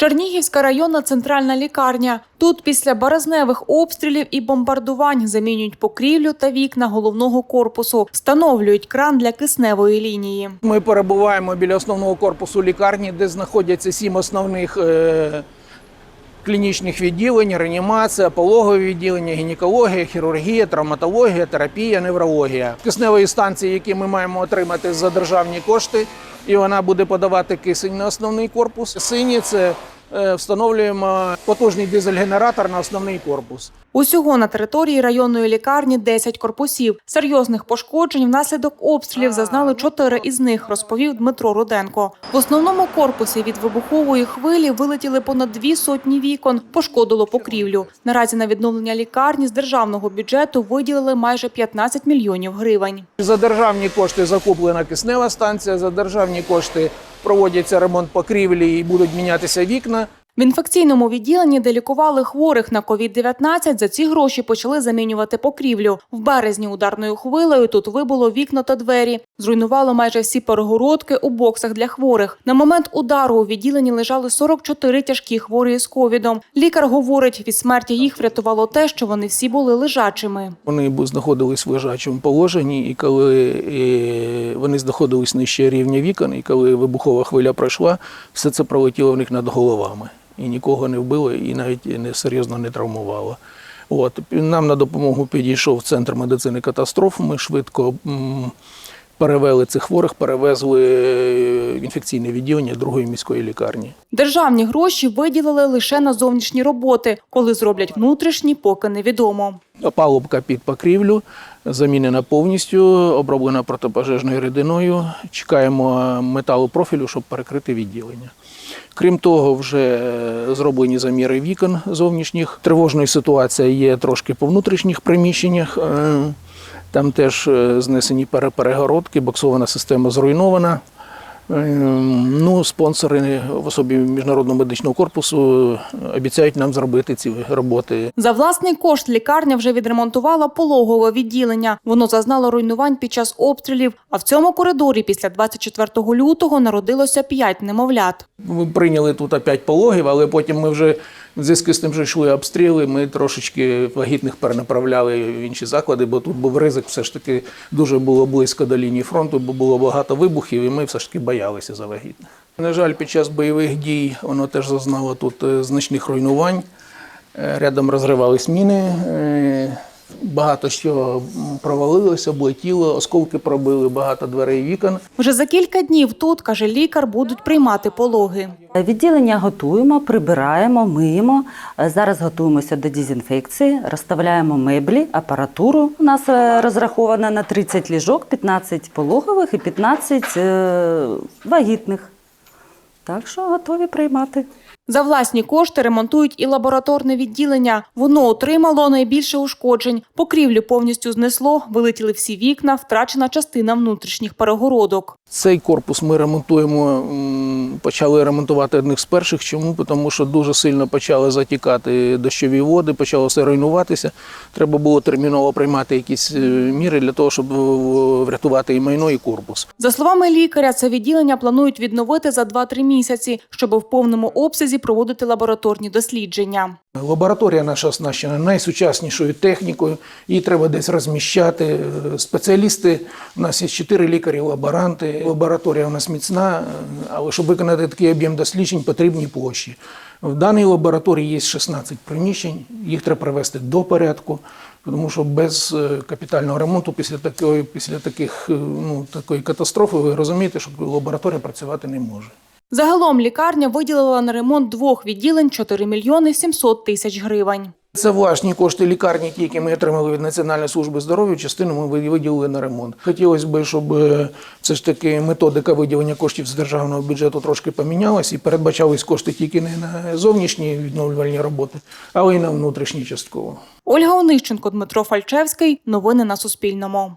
Чернігівська районна центральна лікарня. Тут після березневих обстрілів і бомбардувань замінюють покрівлю та вікна головного корпусу, встановлюють кран для кисневої лінії. Ми перебуваємо біля основного корпусу лікарні, де знаходяться сім основних е, клінічних відділень: реанімація, пологове відділення, гінекологія, хірургія, травматологія, терапія, неврологія. Кисневої станції, які ми маємо отримати за державні кошти, і вона буде подавати кисень на основний корпус. Сині це встановлюємо потужний дизель-генератор на основний корпус. Усього на території районної лікарні 10 корпусів. Серйозних пошкоджень внаслідок обстрілів зазнали чотири із них, розповів Дмитро Руденко. В основному корпусі від вибухової хвилі вилетіли понад дві сотні вікон, пошкодило покрівлю. Наразі на відновлення лікарні з державного бюджету виділили майже 15 мільйонів гривень. За державні кошти закуплена киснева станція, за державні кошти проводиться ремонт покрівлі і будуть мінятися вікна. В інфекційному відділенні, де лікували хворих на COVID-19, за ці гроші почали замінювати покрівлю. В березні ударною хвилею тут вибуло вікна та двері. Зруйнувало майже всі перегородки у боксах для хворих. На момент удару у відділенні лежали 44 тяжкі хворі з ковідом. Лікар говорить, від смерті їх врятувало те, що вони всі були лежачими. Вони знаходились в лежачому положенні, і коли вони знаходились нижче рівня вікон, і коли вибухова хвиля пройшла, все це пролетіло в них над головами. І нікого не вбило, і навіть не серйозно не травмувало. От нам на допомогу підійшов центр медицини катастроф. Ми швидко перевели цих хворих, перевезли в інфекційне відділення другої міської лікарні. Державні гроші виділили лише на зовнішні роботи. Коли зроблять внутрішні, поки невідомо. Палубка під покрівлю замінена повністю, оброблена протипожежною рідиною. Чекаємо металопрофілю, щоб перекрити відділення. Крім того, вже е, зроблені заміри вікон зовнішніх. Тривожною ситуація є трошки по внутрішніх приміщеннях. Е, Там теж е, знесені перегородки, боксована система зруйнована. Е, Ну, спонсори в особі міжнародного медичного корпусу е, обіцяють нам зробити ці роботи За власний кошт лікарня вже відремонтувала пологове відділення. Воно зазнало руйнувань під час обстрілів. А в цьому коридорі після 24 лютого народилося п'ять немовлят. Ми прийняли тут опять пологів, але потім ми вже в зв'язку з тим, що йшли обстріли, ми трошечки вагітних перенаправляли в інші заклади, бо тут був ризик, все ж таки дуже було близько до лінії фронту, бо було багато вибухів, і ми все ж таки боялися за вагітних. На жаль, під час бойових дій воно теж зазнало тут е, значних руйнувань. Е, Рядом розривались міни. Багато що провалилося, облетіло, осколки пробили, багато дверей вікон. Вже за кілька днів тут, каже лікар, будуть приймати пологи. Відділення готуємо, прибираємо, миємо. Зараз готуємося до дезінфекції, розставляємо меблі, апаратуру. У нас е, розраховано на 30 ліжок, 15 пологових і 15 е, вагітних. Так що готові приймати. За власні кошти ремонтують і лабораторне відділення. Воно отримало найбільше ушкоджень. Покрівлю повністю знесло, вилетіли всі вікна, втрачена частина внутрішніх перегородок. Цей корпус ми ремонтуємо, почали ремонтувати одних з перших. Чому? Тому що дуже сильно почали затікати дощові води, почало все руйнуватися. Треба було терміново приймати якісь е, міри для того, щоб е, врятувати і майно, і корпус. За словами лікаря, це відділення планують відновити за 2-3 місяці, щоб в повному обсязі проводити лабораторні дослідження. Лабораторія наша оснащена найсучаснішою технікою, її треба десь розміщати. Спеціалісти, у нас є чотири лікарі-лаборанти. Лабораторія у нас міцна, але щоб виконати такий об'єм досліджень, потрібні площі. В даній лабораторії є 16 приміщень, їх треба привести до порядку, тому що без е, капітального ремонту після такої, після таких, е, ну, такої катастрофи ви розумієте, що лабораторія працювати не може. Загалом лікарня виділила на ремонт двох відділень 4 мільйони 700 тисяч гривень. Це власні кошти лікарні, ті, які ми отримали від Національної служби здоров'я, частину ми виділили на ремонт. Хотілося б, щоб е, все ж таки методика виділення коштів з державного бюджету трошки помінялась і передбачались кошти тільки не на зовнішні відновлювальні роботи, але й на внутрішні частково. Ольга Онищенко, Дмитро Фальчевський. Новини на Суспільному.